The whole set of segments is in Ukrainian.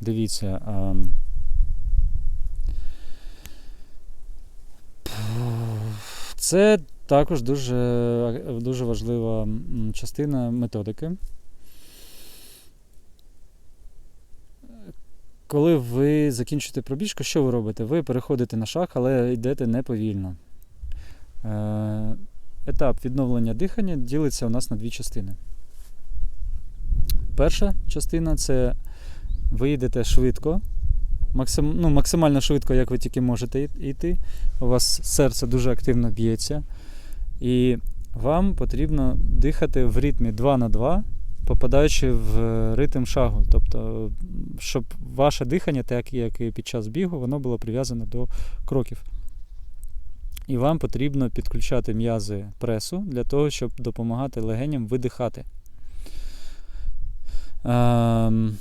Дивіться. ем, Це також дуже, дуже важлива частина методики. Коли ви закінчуєте пробіжку, що ви робите? Ви переходите на шаг, але йдете неповільно. Е, Етап відновлення дихання ділиться у нас на дві частини. Перша частина це ви йдете швидко, максим, ну, максимально швидко, як ви тільки можете йти. У вас серце дуже активно б'ється. І вам потрібно дихати в ритмі 2 на 2, попадаючи в ритм шагу. Тобто, щоб ваше дихання, так як і під час бігу, воно було прив'язане до кроків. І вам потрібно підключати м'язи пресу для того, щоб допомагати легеням видихати. Ем,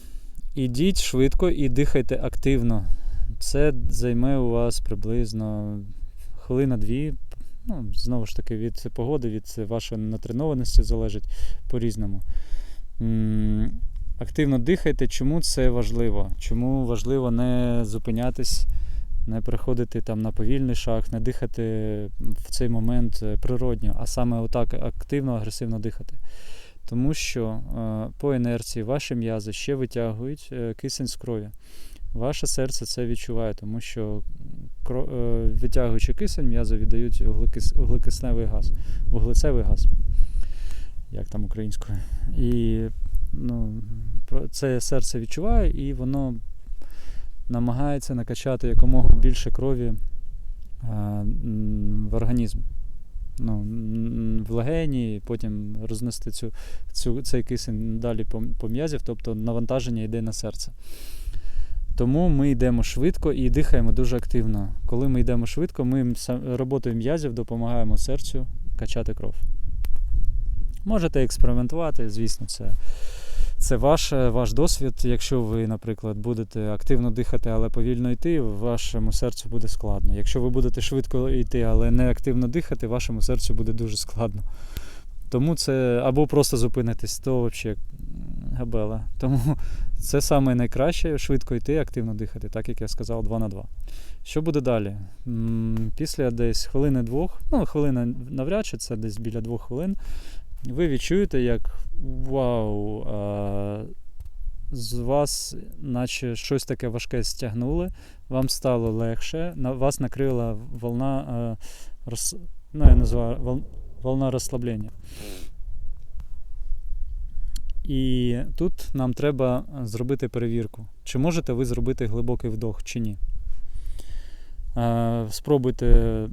ідіть швидко і дихайте активно. Це займе у вас приблизно хвилина-дві. Ну, знову ж таки, від погоди, від вашої натренованості залежить по-різному. Активно дихайте. Чому це важливо? Чому важливо не зупинятись, не переходити там на повільний шаг, не дихати в цей момент природньо, а саме отак активно, агресивно дихати. Тому що е, по інерції ваші м'язи ще витягують е, кисень з крові. Ваше серце це відчуває, тому що е, витягуючи кисень, м'язи віддають вуглекис, вуглекисневий газ, вуглецевий газ, як там українською. І ну, це серце відчуває, і воно намагається накачати якомога більше крові в організм. Ну, в легені, потім рознести цю, цю, цей кисень далі по, по м'язів, тобто навантаження йде на серце. Тому ми йдемо швидко і дихаємо дуже активно. Коли ми йдемо швидко, ми роботою м'язів допомагаємо серцю качати кров. Можете експериментувати, звісно, це, це ваш, ваш досвід. Якщо ви, наприклад, будете активно дихати, але повільно йти, вашому серцю буде складно. Якщо ви будете швидко йти, але не активно дихати, вашому серцю буде дуже складно. Тому це або просто зупинитись, то взагалі габела. Тому це саме найкраще швидко йти, активно дихати, так як я сказав, 2 на 2. Що буде далі? Після десь хвилини двох, ну, хвилина навряд чи це десь біля двох хвилин, ви відчуєте, як вау, а, з вас, наче щось таке важке стягнули, вам стало легше, на вас накрила волна, а, роз, ну, я називаю вол, волна розслаблення. І тут нам треба зробити перевірку, чи можете ви зробити глибокий вдох, чи ні. Е, Спробуйте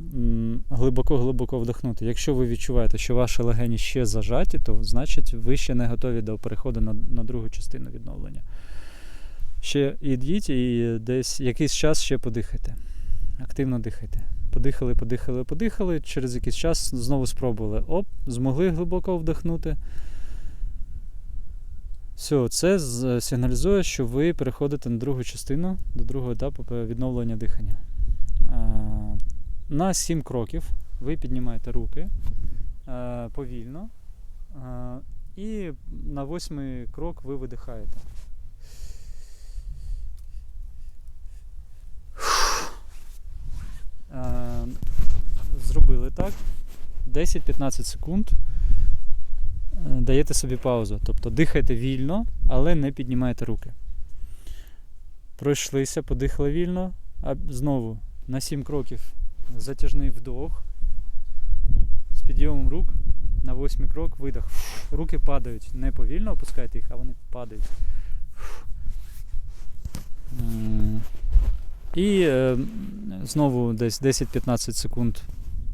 глибоко-глибоко вдохнути. Якщо ви відчуваєте, що ваші легені ще зажаті, то значить ви ще не готові до переходу на, на другу частину відновлення. Ще йдіть і десь якийсь час ще подихайте. Активно дихайте. Подихали, подихали, подихали. Через якийсь час знову спробували. Оп, змогли глибоко вдихнути. Все, це сигналізує, що ви переходите на другу частину, до другого етапу відновлення дихання. Е, На 7 кроків ви піднімаєте руки е, повільно. е, І на восьмий крок ви видихаєте. Зробили так. 10-15 секунд. Даєте собі паузу. Тобто дихайте вільно, але не піднімайте руки. Пройшлися, подихали вільно, а знову на 7 кроків затяжний вдох. З підйомом рук на восьмий крок видох. Руки падають. Не повільно опускайте їх, а вони падають. І е, знову десь 10-15 секунд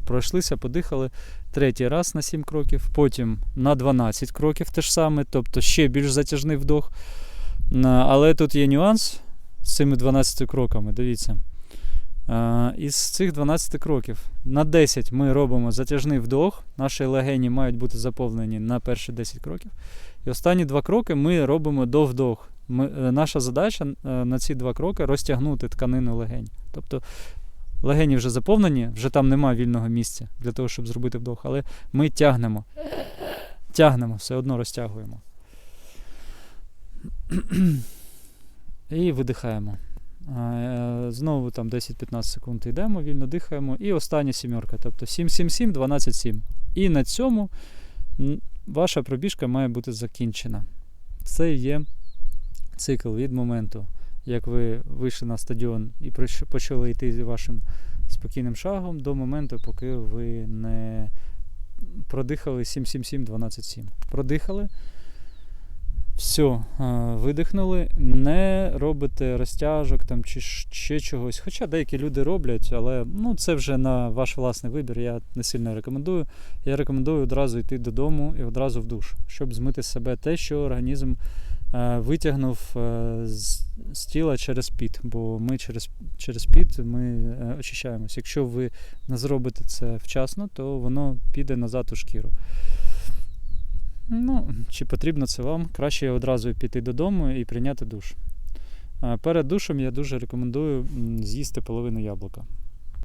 пройшлися, подихали. Третій раз на 7 кроків, потім на 12 кроків те ж саме, тобто ще більш затяжний вдох. Але тут є нюанс з цими 12 кроками, дивіться. Е, Із цих 12 кроків на 10 ми робимо затяжний вдох, наші легені мають бути заповнені на перші 10 кроків. І останні два кроки ми робимо до вдох. Ми, е, наша задача е, на ці два кроки розтягнути тканину легень. Тобто легені вже заповнені, вже там немає вільного місця для того, щоб зробити вдох, але ми тягнемо. Тягнемо, все одно розтягуємо. І видихаємо. Е, Знову там 10-15 секунд йдемо, вільно дихаємо. І остання сімерка, тобто 7-7-7, 12-7. І на цьому ваша пробіжка має бути закінчена. Це є цикл від моменту, як ви вийшли на стадіон і почали йти вашим спокійним шагом до моменту, поки ви не продихали 7-7-7-12-7. Продихали. Все, видихнули, не робите розтяжок там чи ще чогось. Хоча деякі люди роблять, але ну, це вже на ваш власний вибір. Я не сильно рекомендую. Я рекомендую одразу йти додому і одразу в душ, щоб змити з себе те, що організм е, витягнув е, з, з тіла через піт. Бо ми через, через піт ми е, очищаємось. Якщо ви не зробите це вчасно, то воно піде назад у шкіру. Ну, чи потрібно це вам? Краще одразу піти додому і прийняти душ. Е, Перед душем я дуже рекомендую з'їсти половину яблука.